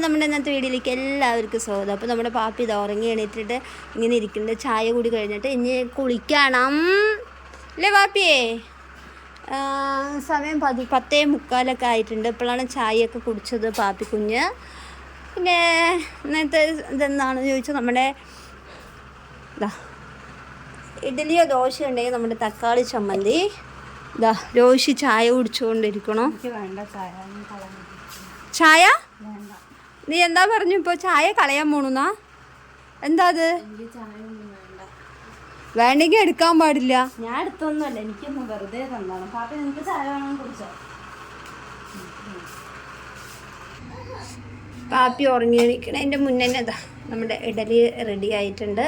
നമ്മുടെ ഇന്നത്തെ വീഡിയോയിലേക്ക് എല്ലാവർക്കും സ്വാഗതം. അപ്പോൾ നമ്മുടെ പാപ്പി ഇത് ഉറങ്ങി എണീറ്റിട്ട് ഇങ്ങനെ ഇരിക്കുന്നുണ്ട്. ചായ കൂടി കഴിഞ്ഞിട്ട് ഇനി കുളിക്കണം. അല്ലേ പാപ്പിയേ? സമയം പതി പത്തേ മുക്കാലൊക്കെ ആയിട്ടുണ്ട്. ഇപ്പോഴാണ് ചായയൊക്കെ കുടിച്ചത് പാപ്പി കുഞ്ഞ്. പിന്നെ ഇന്നത്തെ ഇതെന്താണെന്ന് ചോദിച്ചാൽ നമ്മുടെ ഇതാ ഇഡ്ഡലിയോ ദോശ ഉണ്ടെങ്കിൽ നമ്മുടെ തക്കാളി ചമ്മന്തി. ഇതാ രോഷി ചായ കുടിച്ചുകൊണ്ടിരിക്കണോ? ചായ ഒന്നും കളയാൻ ചായ വേണ്ട നീ എന്താ പറഞ്ഞു? ഇപ്പോൾ ചായ കളയാൻ പോണുന്നാ? എന്താ അത്? വേണ്ടെങ്കിൽ എടുക്കാൻ പാടില്ല. ഞാൻ എടുത്തൊന്നുമല്ല. എനിക്കൊന്ന് വെറുതെ തന്നാണ് പാപ്പ നിനക്ക് ചായ വേണം കുടിച്ചോ? പാപ്പി ഉറങ്ങി എണീക്കണതിന്റെ മുന്നേ അതാ നമ്മുടെ ഇഡലി റെഡി ആയിട്ടുണ്ട്.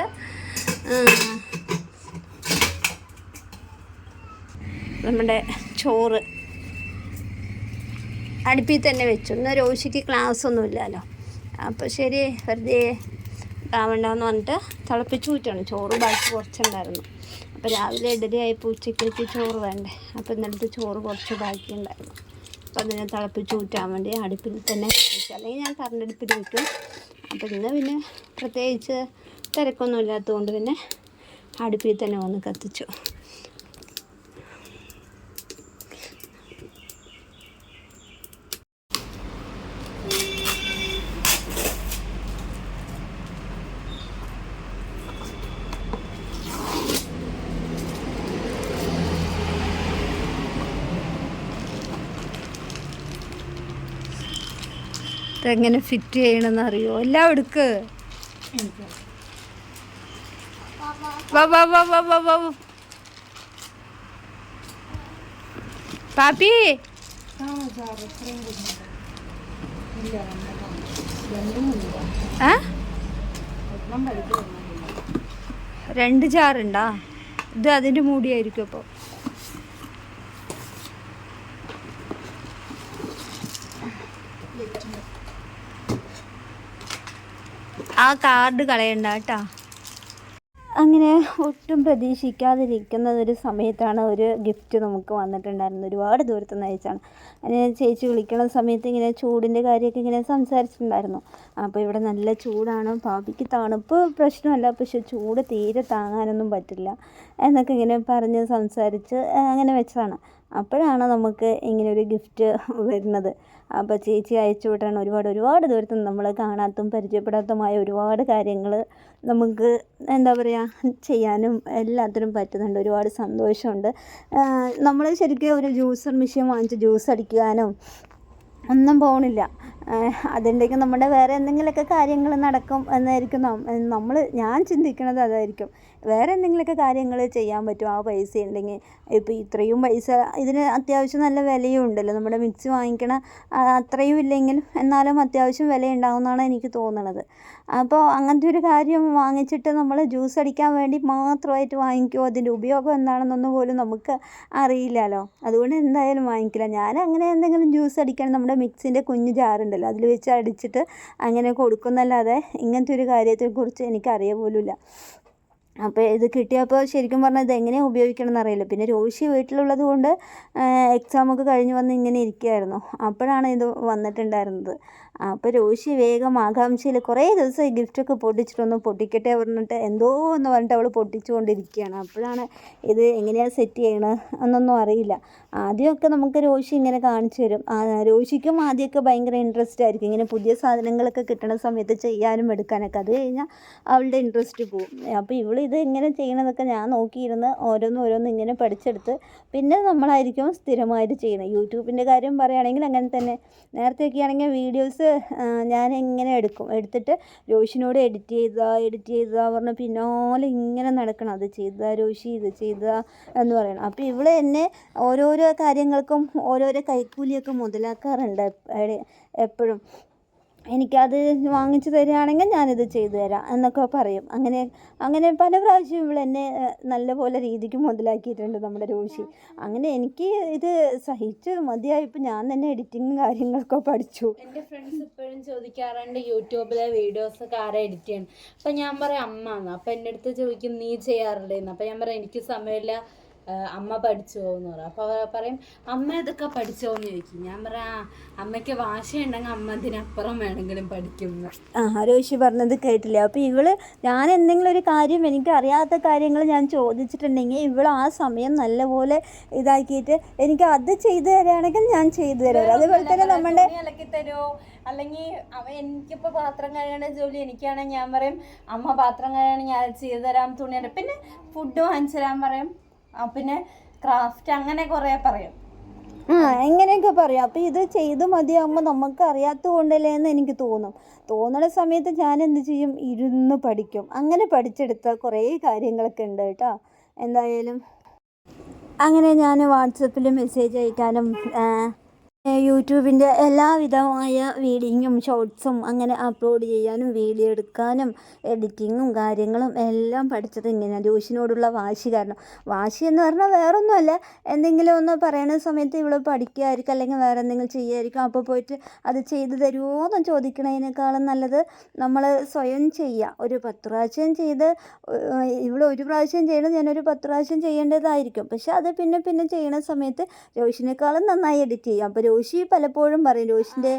നമ്മുടെ ചോറ്. അടുപ്പിൽ തന്നെ വെച്ചു. ഇന്ന് രോഷിക്ക് ക്ലാസ് ഒന്നുമില്ലല്ലോ അപ്പോൾ ശരി വെറുതെ ആവണ്ടെന്ന് പറഞ്ഞിട്ട് തിളപ്പിച്ച് ഊറ്റണം ചോറ് ബാക്കി കുറച്ചുണ്ടായിരുന്നു. അപ്പോൾ രാവിലെ ഇഡലി ആയപ്പോൾ ഉച്ചയ്ക്ക് ചോറ് വേണ്ടേ? അപ്പോൾ ഇന്നലത്തെ ചോറ് കുറച്ച് ബാക്കി ഉണ്ടായിരുന്നു അപ്പോൾ അതിനെ തിളപ്പിച്ച് ഊറ്റാൻ വേണ്ടി അടുപ്പിൽ തന്നെ അല്ലെങ്കിൽ ഞാൻ കറണ്ടടുപ്പിൽ വയ്ക്കും അപ്പോൾ ഇന്ന് പിന്നെ പ്രത്യേകിച്ച് തിരക്കൊന്നും ഇല്ലാത്തതുകൊണ്ട് പിന്നെ അടുപ്പിൽ തന്നെ വന്ന് കത്തിച്ചു. ഇതെങ്ങനെ ഫിറ്റ് ചെയ്യണമെന്ന് അറിയോ എല്ലാം എടുക്ക്. പാപ്പി. രണ്ട് ചാറുണ്ടാ? ഇത് അതിന്റെ മൂടിയായിരിക്കും അപ്പോൾ ആ കാർഡ് കളയണ്ട കേട്ടോ. അങ്ങനെ ഒട്ടും പ്രതീക്ഷിക്കാതിരിക്കുന്ന ഒരു സമയത്താണ് ഒരു ഗിഫ്റ്റ് നമുക്ക് വന്നിട്ടുണ്ടായിരുന്നത്. ഒരുപാട് ദൂരത്ത് നിന്ന് അയച്ചാണ് അങ്ങനെ ചേച്ചി വിളിക്കണ സമയത്ത് ഇങ്ങനെ ചൂടിന്റെ കാര്യമൊക്കെ ഇങ്ങനെ സംസാരിച്ചിട്ടുണ്ടായിരുന്നു. അപ്പോൾ ഇവിടെ നല്ല ചൂടാണ്. പാപ്പിക്ക് തണുപ്പ് പ്രശ്നമല്ല. പക്ഷെ ചൂട് തീരെ താങ്ങാനൊന്നും പറ്റില്ല. എന്നൊക്കെ ഇങ്ങനെ പറഞ്ഞ് സംസാരിച്ച് അങ്ങനെ വെച്ചതാണ്. അപ്പോഴാണ് നമുക്ക് ഇങ്ങനെ ഒരു ഗിഫ്റ്റ് വരുന്നത്. അപ്പോൾ ചേച്ചി അയച്ചു വിട്ടാണ് ഒരുപാട് ഒരുപാട് ദൂരത്ത് നമ്മൾ കാണാത്തും പരിചയപ്പെടാത്തതുമായ ഒരുപാട് കാര്യങ്ങൾ നമുക്ക് എന്താ പറയുക ചെയ്യാനും എല്ലാത്തിനും പറ്റുന്നുണ്ട്. ഒരുപാട് സന്തോഷമുണ്ട്. നമ്മൾ ശരിക്കും ഒരു ജ്യൂസർ മെഷീൻ വാങ്ങിച്ച് ജ്യൂസ് അടിക്കാനും ഒന്നും പോകണില്ല അതുണ്ടെങ്കിൽ നമ്മുടെ വേറെ എന്തെങ്കിലുമൊക്കെ കാര്യങ്ങൾ നടക്കും എന്നായിരിക്കും നമ്മൾ ഞാൻ ചിന്തിക്കുന്നത് അതായിരിക്കും. വേറെ എന്തെങ്കിലുമൊക്കെ കാര്യങ്ങൾ ചെയ്യാൻ പറ്റും ആ പൈസ ഉണ്ടെങ്കിൽ. ഇപ്പോൾ ഇത്രയും പൈസ ഇതിന് അത്യാവശ്യം നല്ല വിലയും ഉണ്ടല്ലോ. നമ്മുടെ മിക്സി വാങ്ങിക്കണ അത്രയും ഇല്ലെങ്കിലും എന്നാലും അത്യാവശ്യം വില ഉണ്ടാകുമെന്നാണ് എനിക്ക് തോന്നുന്നത് അപ്പോൾ അങ്ങനത്തെ ഒരു കാര്യം വാങ്ങിച്ചിട്ട് നമ്മൾ ജ്യൂസ് അടിക്കാൻ വേണ്ടി മാത്രമായിട്ട് വാങ്ങിക്കുമോ അതിന്റെ ഉപയോഗം എന്താണെന്നൊന്നും പോലും നമുക്ക് അറിയില്ലല്ലോ. അതുകൊണ്ട് എന്തായാലും വാങ്ങിക്കില്ല. ഞാൻ അങ്ങനെ എന്തെങ്കിലും ജ്യൂസ് അടിക്കാൻ നമ്മുടെ മിക്സിന്റെ കുഞ്ഞു ജാറുണ്ടല്ലോ അതിൽ വെച്ച് അടിച്ചിട്ട് അങ്ങനെ കൊടുക്കുന്നല്ലാതെ ഇങ്ങനത്തെ ഒരു കാര്യത്തെക്കുറിച്ച് എനിക്കറിയ പോലുമില്ല. അപ്പോൾ ഇത് കിട്ടിയപ്പോൾ ശരിക്കും പറഞ്ഞാൽ ഇത് എങ്ങനെയാണ് ഉപയോഗിക്കണം എന്നറിയില്ല പിന്നെ രോഷി വീട്ടിലുള്ളത് കൊണ്ട് എക്സാമൊക്കെ കഴിഞ്ഞ് വന്ന് ഇങ്ങനെ ഇരിക്കുകയായിരുന്നു അപ്പോഴാണ് ഇത് വന്നിട്ടുണ്ടായിരുന്നത്. അപ്പോൾ രോഷി വേഗം ആകാംക്ഷയിൽ കുറേ ദിവസം ഈ ഗിഫ്റ്റൊക്കെ പൊട്ടിച്ചിട്ടൊന്ന് പൊട്ടിക്കട്ടെ പറഞ്ഞിട്ട് എന്തോ എന്ന് പറഞ്ഞിട്ട് അവൾ പൊട്ടിച്ചുകൊണ്ടിരിക്കുകയാണ്. അപ്പോഴാണ് ഇത് എങ്ങനെയാണ് സെറ്റ് ചെയ്യണത് എന്നൊന്നും അറിയില്ല. ആദ്യമൊക്കെ നമുക്ക് രോഷി ഇങ്ങനെ കാണിച്ചു തരും. രോഷിക്കും ആദ്യമൊക്കെ ഭയങ്കര ഇൻട്രസ്റ്റ് ആയിരിക്കും. ഇങ്ങനെ പുതിയ സാധനങ്ങളൊക്കെ കിട്ടുന്ന സമയത്ത് ചെയ്യാനും എടുക്കാനൊക്കെ. അത് കഴിഞ്ഞാൽ അവളുടെ ഇൻട്രസ്റ്റ് പോകും അപ്പോൾ ഇവൾ ഇത് എങ്ങനെ ചെയ്യണതൊക്കെ ഞാൻ നോക്കിയിരുന്ന് ഓരോന്ന് ഓരോന്ന് ഇങ്ങനെ പഠിച്ചെടുത്ത് പിന്നെ നമ്മളായിരിക്കും സ്ഥിരമായിട്ട് ചെയ്യണം യൂട്യൂബിന്റെ കാര്യം പറയുകയാണെങ്കിൽ അങ്ങനെ തന്നെ. നേരത്തെയൊക്കെ ആണെങ്കിൽ വീഡിയോസ് ഞാൻ ഇങ്ങനെ എടുക്കും? എടുത്തിട്ട് രോഷിനോട് എഡിറ്റ് ചെയ്താ എഡിറ്റ് ചെയ്താ പറഞ്ഞ പിന്നാലെ ഇങ്ങനെ നടക്കണം. അത് ചെയ്താ രോഷി ഇത് ചെയ്താ എന്ന് പറയണം. അപ്പോൾ ഇവൾ എന്നെ ഓരോരോ കാര്യങ്ങൾക്കും ഓരോരോ കൈക്കൂലിയൊക്കെ മുതലാക്കാറുണ്ട് എപ്പോഴും. എനിക്കത് വാങ്ങിച്ചു തരികയാണെങ്കിൽ ഞാനിത് ചെയ്തു തരാം എന്നൊക്കെ പറയും. അങ്ങനെ അങ്ങനെ പല പ്രാവശ്യം ഇവളെന്നെ എന്നെ നല്ല പോലെ രീതിക്ക് മുതലാക്കിയിട്ടുണ്ട് നമ്മുടെ രോഷി അങ്ങനെ എനിക്ക് ഇത് സഹിച്ച് മതിയായപ്പോൾ ഞാൻ തന്നെ എഡിറ്റിങ്ങും കാര്യങ്ങളൊക്കെ പഠിച്ചു. എന്റെ ഫ്രണ്ട്സ് ഇപ്പോഴും ചോദിക്കാറുണ്ട് യൂട്യൂബിലെ വീഡിയോസ് ഒക്കെ ആരാ എഡിറ്റ് ചെയ്യണം? അപ്പം ഞാൻ പറയും അമ്മ എന്ന്? അപ്പം എന്റെ അടുത്ത് ചോദിക്കും നീ ചെയ്യാറുണ്ടെന്ന്? അപ്പം ഞാൻ പറയാം എനിക്ക് സമയമില്ല. അമ്മ പഠിച്ചോ എന്ന് പറയും. അപ്പോൾ അവർ പറയും അമ്മ ഇതൊക്കെ പഠിച്ചോ എന്ന് ചോദിക്കും. ഞാൻ പറയാം "ആ, അമ്മയ്ക്ക് വാശയുണ്ടെങ്കിൽ അമ്മ ഇതിനപ്പുറം വേണമെങ്കിലും പഠിക്കും എന്ന്." ആ രോഷി പറഞ്ഞത് കേട്ടില്ല? അപ്പോൾ ഇവൾ ഞാൻ എന്തെങ്കിലും ഒരു കാര്യം എനിക്ക് അറിയാത്ത കാര്യങ്ങൾ ഞാൻ ചോദിച്ചിട്ടുണ്ടെങ്കിൽ ഇവൾ ആ സമയം നല്ലപോലെ ഇതാക്കിയിട്ട് എനിക്ക് അത് ചെയ്തു തരാണെങ്കിൽ ഞാൻ ചെയ്തു തരാം. അതുപോലെ തന്നെ നമ്മുടെ തരുമോ അല്ലെങ്കിൽ അവ എനിക്കിപ്പോൾ പാത്രം കഴുകേണ്ട ജോലി എനിക്കാണെങ്കിൽ ഞാൻ പറയും അമ്മ പാത്രം കഴുകണമെങ്കിൽ ഞാൻ ചെയ്തു തരാം തുണി പിന്നെ ഫുഡ് വാങ്ങിച്ചു തരാൻ പറയും. പിന്നെ ക്രാഫ്റ്റ് അങ്ങനെ കുറേ പറയും. ആ എങ്ങനെയൊക്കെ പറയാം? അപ്പോൾ ഇത് ചെയ്ത് മതിയാകുമ്പോൾ നമുക്ക് അറിയാത്തത് കൊണ്ടല്ലേ എന്ന് എനിക്ക് തോന്നും. തോന്നുന്ന സമയത്ത് ഞാൻ എന്ത് ചെയ്യും? ഇരുന്ന് പഠിക്കും. അങ്ങനെ പഠിച്ചെടുത്ത കുറേ കാര്യങ്ങളൊക്കെ ഉണ്ട് കേട്ടോ. എന്തായാലും അങ്ങനെ ഞാൻ വാട്സപ്പിൽ മെസ്സേജ് അയക്കാനും യൂട്യൂബിന്റെ എല്ലാവിധമായ വീഡിയോയും ഷോർട്സും അങ്ങനെ അപ്ലോഡ് ചെയ്യാനും വീഡിയോ എടുക്കാനും എഡിറ്റിങ്ങും കാര്യങ്ങളും എല്ലാം പഠിച്ചത് ഇങ്ങനെ ജോഷിനോടുള്ള വാശി കാരണം. വാശി എന്ന് പറഞ്ഞാൽ വേറൊന്നുമല്ല. എന്തെങ്കിലും ഒന്ന് പറയണ സമയത്ത് ഇവൾ പഠിക്കുമായിരിക്കും അല്ലെങ്കിൽ വേറെ എന്തെങ്കിലും ചെയ്യുമായിരിക്കും അപ്പോൾ പോയിട്ട് അത് ചെയ്തു തരുമോ എന്ന് ചോദിക്കണതിനേക്കാളും നല്ലത് നമ്മൾ സ്വയം ചെയ്യുക. ഒരു പത്ത് പ്രാവശ്യം ചെയ്ത് ഇവൾ ഒരു പ്രാവശ്യം ചെയ്യണം ഞാനൊരു പത്ത് പ്രാവശ്യം ചെയ്യേണ്ടതായിരിക്കും. പക്ഷെ അത് പിന്നെ പിന്നെ ചെയ്യണ സമയത്ത് ജോഷിനേക്കാളും നന്നായി എഡിറ്റ് ചെയ്യും അപ്പോൾ രോഷി പലപ്പോഴും പറയും രോഷിന്റെ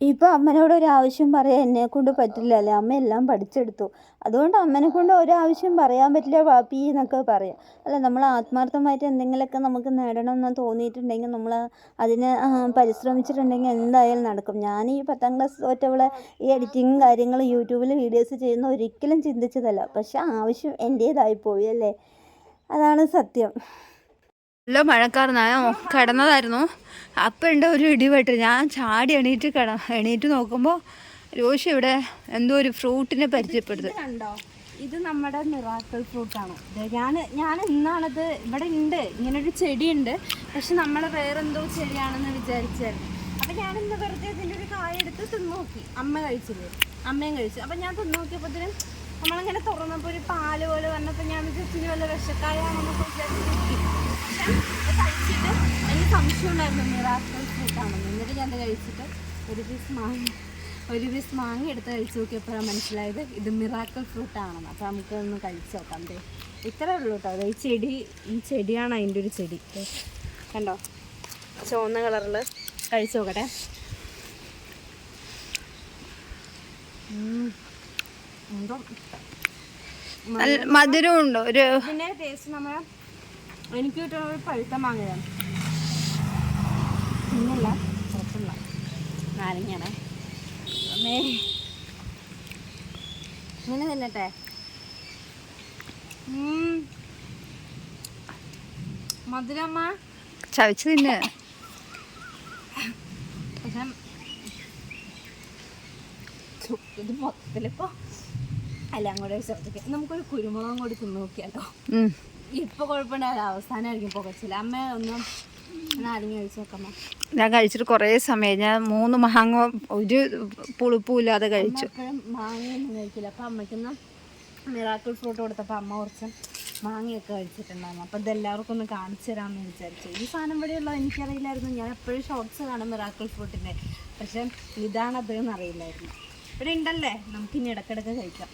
ഇപ്പോൾ അമ്മനോട് ഒരു ആവശ്യം പറയാൻ എന്നെ കൊണ്ട് പറ്റില്ല അല്ലേ? അമ്മ എല്ലാം പഠിച്ചെടുത്തു. അതുകൊണ്ട് അമ്മനെ കൊണ്ട് ഒരാവശ്യം പറയാൻ പറ്റില്ല വാപ്പി എന്നൊക്കെ പറയാം. അല്ല നമ്മൾ ആത്മാർത്ഥമായിട്ട് എന്തെങ്കിലുമൊക്കെ നമുക്ക് നേടണം എന്ന് തോന്നിയിട്ടുണ്ടെങ്കിൽ നമ്മൾ അതിന് പരിശ്രമിച്ചിട്ടുണ്ടെങ്കിൽ എന്തായാലും നടക്കും. ഞാൻ ഈ പത്താം ക്ലാസ് തോറ്റവളെ ഈ എഡിറ്റിങ്ങും കാര്യങ്ങളും യൂട്യൂബിൽ വീഡിയോസ് ചെയ്യുന്ന ഒരിക്കലും ചിന്തിച്ചതല്ല. പക്ഷെ ആവശ്യം എന്റേതായി പോയി അല്ലേ? അതാണ് സത്യം. നല്ല മഴക്കാരനായ കിടന്നതായിരുന്നു. അപ്പം ഉണ്ട് ഒരു ഇടിവെട്ട്. ഞാൻ ചാടി എണീറ്റ് കിട എണീറ്റ് നോക്കുമ്പോൾ രോഷി ഇവിടെ എന്തോ ഒരു ഫ്രൂട്ടിനെ പരിചയപ്പെടുത്തു ഇത് നമ്മുടെ മിറാക്കിൾ ഫ്രൂട്ടാണ്. ഞാൻ ഞാൻ ഇന്നാണത് ഇവിടെ ഉണ്ട് ഇങ്ങനൊരു ചെടിയുണ്ട്. പക്ഷെ നമ്മൾ വേറെന്തോ ചെടിയാണെന്ന് വിചാരിച്ചായിരുന്നു അപ്പം ഞാൻ ഇന്ന് വെറുതെ ഇതിന്റെ ഒരു കായ എടുത്ത് തിന്നു നോക്കി അമ്മ കഴിച്ചില്ലേ? അമ്മയും കഴിച്ചു. അപ്പം ഞാൻ തിന്നു നോക്കിയപ്പോഴത്തേനും നമ്മളിങ്ങനെ തുറന്നപ്പോൾ ഒരു പാൽ പോലെ വന്നപ്പോൾ ഞാൻ വിചാരിച്ചു വല്ല വിഷക്കായാണെന്നൊക്കെ വിചാരിച്ചു കഴിച്ചിട്ട് എനിക്ക് സംശയം ഉണ്ടായിരുന്നു മിറാക്കിൾ ഫ്രൂട്ടാണെന്ന്. എന്നിട്ട് ഞാൻ അത് കഴിച്ചിട്ട്? ഒരു പീസ് മാങ്ങ ഒരു പീസ് മാങ്ങ എടുത്ത് കഴിച്ച് നോക്കിയപ്പോഴാണ് മനസ്സിലായത് ഇത് മിറാക്കിൾ ഫ്രൂട്ട് ആണെന്ന് അപ്പോൾ നമുക്കൊന്ന് കഴിച്ച് നോക്കാം അതെ ഇത്രേ ഉള്ളൂ കേട്ടോ. അത് ഈ ചെടി ഈ ചെടിയാണ് അതിന്റെ ഒരു ചെടി. കണ്ടോ? ചുവന്ന കളറിൽ കഴിച്ച് നോക്കട്ടെ. എന്തോ മധുരമുണ്ടോ. ഒരു പിന്നെ ടേസ്റ്റ് നമ്മൾ എനിക്ക് കിട്ടുന്ന ഒരു പഴുത്ത മാങ്ങയാണ്. ഇന്നല്ല പുറത്തുള്ള നാരങ്ങയാണേ. അമ്മേ ഇങ്ങനെ തിന്നട്ടെ. മധുരമ്മ ചവച്ച് തിന്നെ. ഇത് മൊത്തത്തിലിപ്പോ അല്ല അങ്ങോട്ട് ശ്രദ്ധിക്കാം നമുക്കൊരു കുരുമുളകും കൂടി തിന്നു നോക്കിയാലോ. ഇപ്പൊ കുഴപ്പമുണ്ടാവില്ല അവസാനമായിരിക്കും പുകച്ചില്ല അമ്മ ഒന്നും നാരങ്ങ കഴിച്ച് നോക്കമ്മ ഞാൻ കഴിച്ചിട്ട് കുറേ സമയം ഞാൻ മൂന്ന് മാങ്ങ ഒരു പുളിപ്പുമില്ലാതെ കഴിച്ചു. എപ്പോഴും മാങ്ങയൊന്നും കഴിക്കില്ല. അപ്പം അമ്മയ്ക്കൊന്ന് മിറാക്കിൾ ഫ്രൂട്ട് കൊടുത്തപ്പോൾ അമ്മ കുറച്ച് മാങ്ങയൊക്കെ കഴിച്ചിട്ടുണ്ടായിരുന്നു. അപ്പം ഇതെല്ലാവർക്കും ഒന്ന് കാണിച്ചു തരാമെന്ന് വിചാരിച്ചു. ഈ സാധനം ഇവിടെയുള്ള എനിക്കറിയില്ലായിരുന്നു. ഞാൻ എപ്പോഴും ഷോർട്സ് കാണും മിറാക്കിൾ ഫ്രൂട്ടിന്റെ പക്ഷെ ഇതാണത് എന്നറിയില്ലായിരുന്നു. ഇവിടെ ഉണ്ടല്ലേ? നമുക്ക് ഇനി ഇടയ്ക്കിടയ്ക്ക് കഴിക്കാം.